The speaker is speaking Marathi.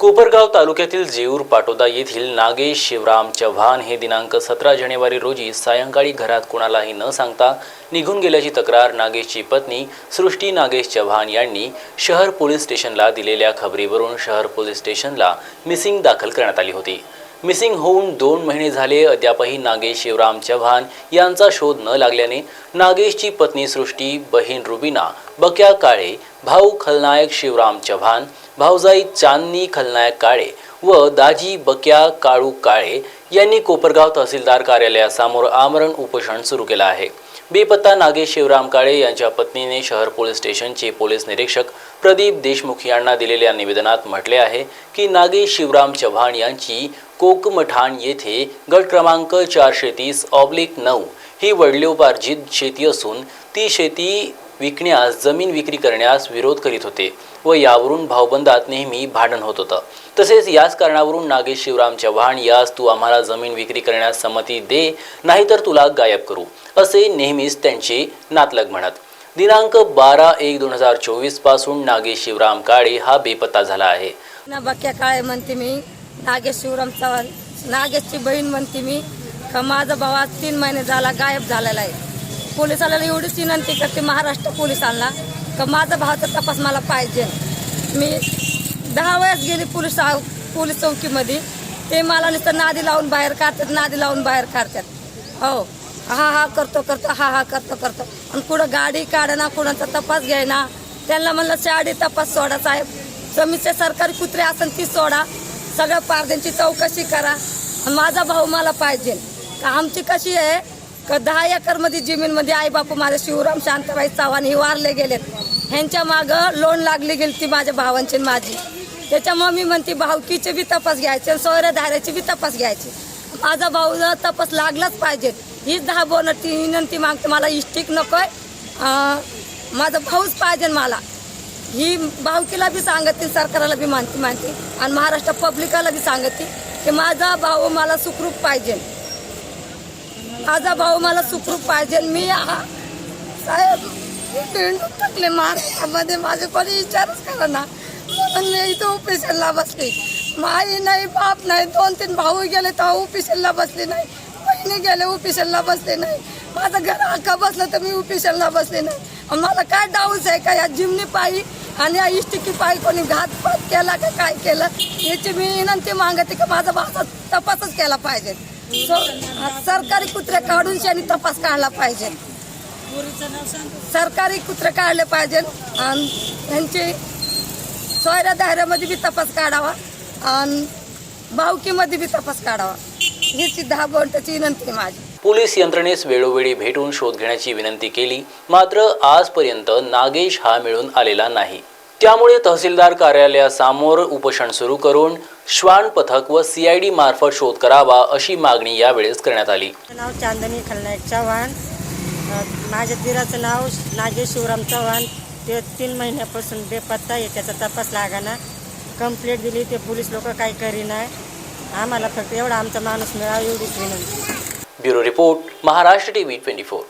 कोपरगाव तालुक्यातील जेऊर पाटोदा येथील नागेश शिवराम चव्हाण हे दिनांक सतरा जानेवारी रोजी सायंकाळी घरात कुणालाही न सांगता निघून गेल्याची तक्रार नागेशची पत्नी सृष्टी नागेश चव्हाण यांनी शहर पोलीस स्टेशनला दिलेल्या खबरीवरून शहर पोलीस स्टेशनला मिसिंग दाखल करण्यात आली होती. मिसिंग होऊन दोन महिने झाले अद्यापही नागेश शिवराम चव्हाण यांचा शोध न लागल्याने नागेशची पत्नी सृष्टी बहीण रुबिना बक्या काळे भाऊ खलनायक शिवराम चव्हाण भाऊजाई चांदनी खलनायक काळे व दाजी बक्या काळू काळे यांनी कोपरगाव तहसीलदार कार्यालयासमोर आमरण उपोषण सुरू केलं आहे. बेपत्ता नागेश शिवराम काळे यांच्या पत्नीने शहर पोलीस स्टेशनचे पोलीस निरीक्षक प्रदीप देशमुख यांना दिलेल्या निवेदनात म्हटले आहे की नागेश शिवराम चव्हाण यांची कोकमठाण येथे गट क्रमांक चारशे तीस ऑब्लिक नऊ ही वडिलोपार्जित शेती असून ती शेती विकण्यास जमीन विक्री करण्यास विरोध करीत होते व यावरून भावबंदात नेहमी भांडण होत होतं. तसेच याच कारणावरून नागेश शिवराम चव्हाण यास तू आम्हाला जमीन विक्री करण्यास संमती दे नाहीतर तुला गायब करू असे नेहमीच त्यांचे नातलग म्हणत. दिनांक बारा एक दोन हजार चोवीसपासून नागेश शिवराम काळे हा बेपत्ता झाला आहे. ना काळे म्हणते मी नागेश शिवराम चव्हाण नागेशची बहीण म्हणते मी माझा भावा तीन महिने झाला गायब झालेला आहे. पोलिसाला एवढीच विनंती करते महाराष्ट्र पोलिसांना का माझा भावाचा तपास मला पाहिजे. मी दहा वेळेस गेली पोलीस पोलीस चौकीमध्ये. ते मला नुसतं नादी लावून बाहेर काढतात नादी लावून बाहेर काढतात. हो हा हा करतो करतो हा हा करतो करतो. आणि कुठं गाडी काढना कुणाचा तपास घ्यायना. त्यांना म्हणलं शाडी तपास सोडा साहेब. समीचे सरकारी कुत्रे असेल ती सोडा. सगळ्या पारद्यांची चौकशी करा. आणि माझा भाऊ मला पाहिजे. का आमची कशी आहे का दहा एकरमध्ये जमीनमध्ये आई बापू माझे शिवराम शांताबाई चव्हाण हे वारले गेलेत. ह्यांच्या मागं लोन लागली गेली ती माझ्या भावांची आणि माझी. त्याच्यामुळे मी म्हणते भावकीचे बी तपास घ्यायचे सोयऱ्या धाऱ्याची बी तपास घ्यायची. माझा भाऊ तपास लागलाच पाहिजे. हीच दहा बोन ती विनंती मागते मला इष्टिक नकोय. माझा भाऊच पाहिजे मला. ही भावकीला बी सांगते सरकारला बी मानती मानते. आणि महाराष्ट्र पब्लिकाला बी सांगते की माझा भाऊ मला सुखरूप पाहिजे. माझा भाऊ मला सुखरूप पाहिजे. मी हा- साहेब भेंडून टाकले महाराष्ट्रामध्ये माझे कोणी विचारच करा ना. म्हणून मी इथं ऑफिसला बसले. माई नाही बाप नाही दोन तीन भाऊ गेले तर ऑफिसला बसले नाही. बहिणी गेले ऑफिसला बसले नाही. माझं घर अख्खा बसलं तर मी ऑफिसला बसले नाही. मला काय डाऊस आहे का? या जिमनी पायी आणि या इष्टिकी पायी कोणी घातपात केला का काय केलं? याची मी विनंती मागते की माझा माझा तपासच केला पाहिजे. सरकारी कुत्रे काढून त्यांनी तपास काढला पाहिजे. सरकारी कुत्रे काढले पाहिजे. आणि त्यांचे सोयऱ्या दायऱ्यामध्ये बी तपास काढावा. आणि भाऊकीमध्ये बी तपास काढावा. हीच दहा बोलण्याची विनंती आहे माझी. पोलीस यंत्रणेस वेळोवेळी भेटून शोध घेण्याची विनंती केली मात्र आजपर्यंत नागेश हा मिळून आलेला नाही. त्यामुळे तहसीलदार कार्यालयासमोर उपोषण सुरू करून श्वान पथक व सीआयडी मार्फत शोध करावा अशी मागणी यावेळेस करण्यात आली. नाव चांदणी खलनायक चव्हाण. माझ्या दिराचं नाव नागेश शिवराम चव्हाण. ते तीन महिन्यापासून बेपत्ता आहे त्याचा तपास लागाना. कंप्लेंट दिली ते पोलीस लोक काही करीना. आम्हाला फक्त एवढा आमचा माणूस मिळावा एवढीच विनंती. Bureau report Maharashtra TV twenty four.